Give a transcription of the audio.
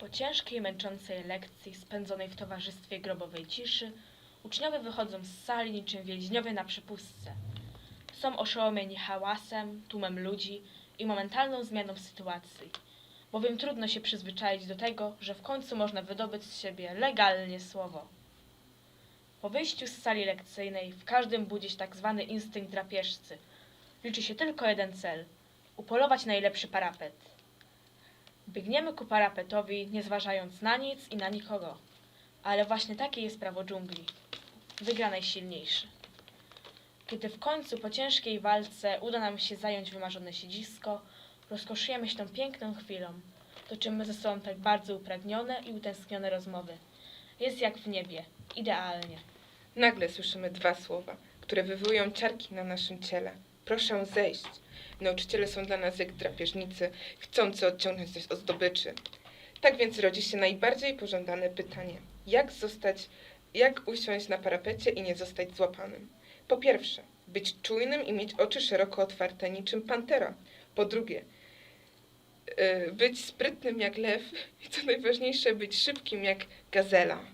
Po ciężkiej, męczącej lekcji spędzonej w towarzystwie grobowej ciszy, uczniowie wychodzą z sali niczym więźniowie na przepustce. Są oszołomieni hałasem, tłumem ludzi i momentalną zmianą sytuacji, bowiem trudno się przyzwyczaić do tego, że w końcu można wydobyć z siebie legalnie słowo. Po wyjściu z sali lekcyjnej w każdym budzi się tak zwany instynkt drapieżcy. Liczy się tylko jeden cel – upolować najlepszy parapet. Biegniemy ku parapetowi, nie zważając na nic i na nikogo. Ale właśnie takie jest prawo dżungli. Wygra najsilniejszy. Kiedy w końcu po ciężkiej walce uda nam się zająć wymarzone siedzisko, rozkoszujemy się tą piękną chwilą. Toczymy ze sobą tak bardzo upragnione i utęsknione rozmowy. Jest jak w niebie. Idealnie. Nagle słyszymy dwa słowa, które wywołują ciarki na naszym ciele. Proszę zejść. Nauczyciele są dla nas jak drapieżnicy, chcący odciągnąć coś od zdobyczy. Tak więc rodzi się najbardziej pożądane pytanie. Jak zostać, jak usiąść na parapecie i nie zostać złapanym? Po pierwsze, być czujnym i mieć oczy szeroko otwarte niczym pantera. Po drugie, yy, być sprytnym jak lew i co najważniejsze, być szybkim jak gazela.